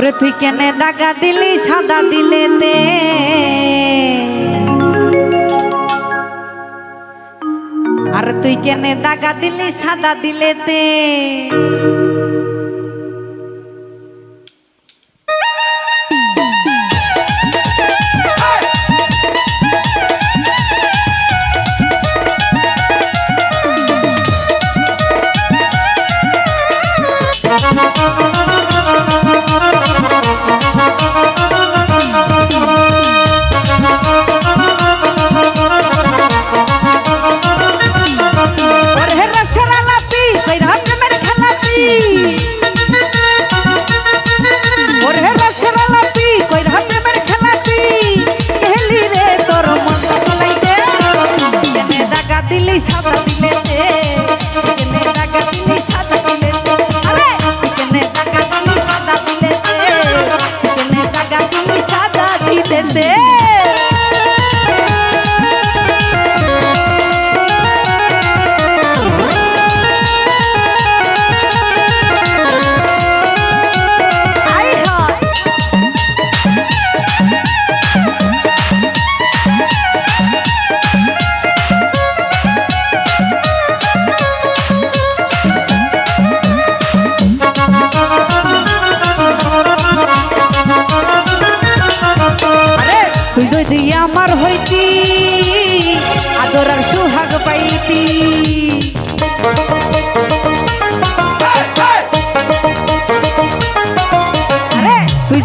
ওরে তুই কেনে দাগা দিলি, সাদা দিলে তে? আর তুই কেনে দাগা দিলি, সাদা দিলে তে?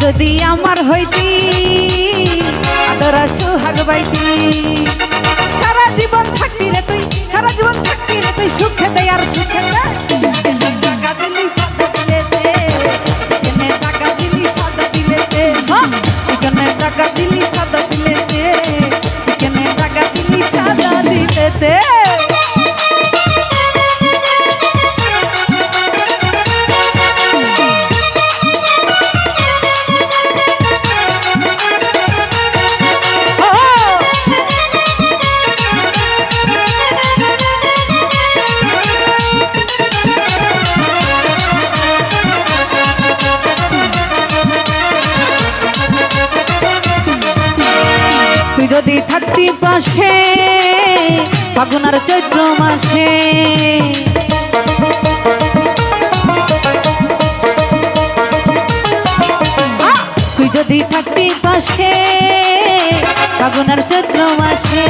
যদি আমার হইতি, আদর সুহাগ বাইতি সারা জীবন থাকতি রে তুই, সারা জীবন থাকতি রে তুই, সুখে দেয় আর সুখে নদী পাশে, ফাগুনার চৈত্র মাসে। তুই যদি থাকবি পাশে, ফাগুনার চৈত্র মাসে।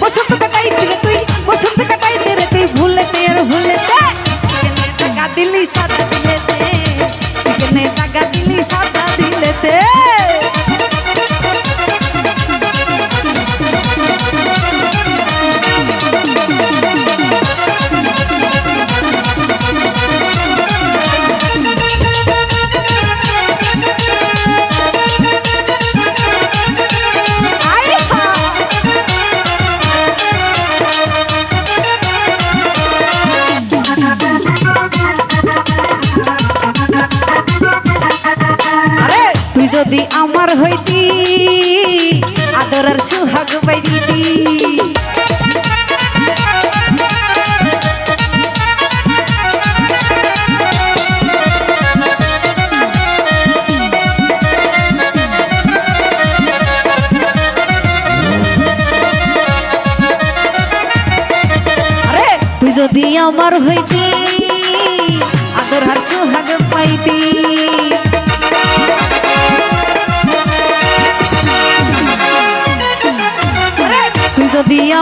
বসন্ত কাটাই তুই, বসন্ত কাটাই তুই, ভুলে হইতি। আদরার সুহাগ বাইদিতি যদি আমার হইতি আদর হার সুহাগ পাইতি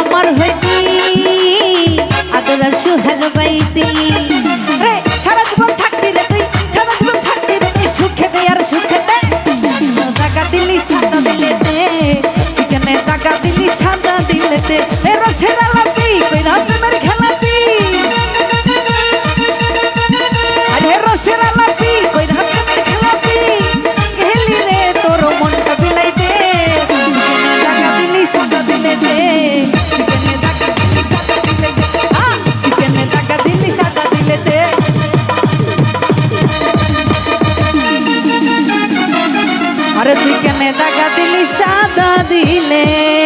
আমার হইতি আদর সুহাগ টাকা দিলি সাদা দিলে।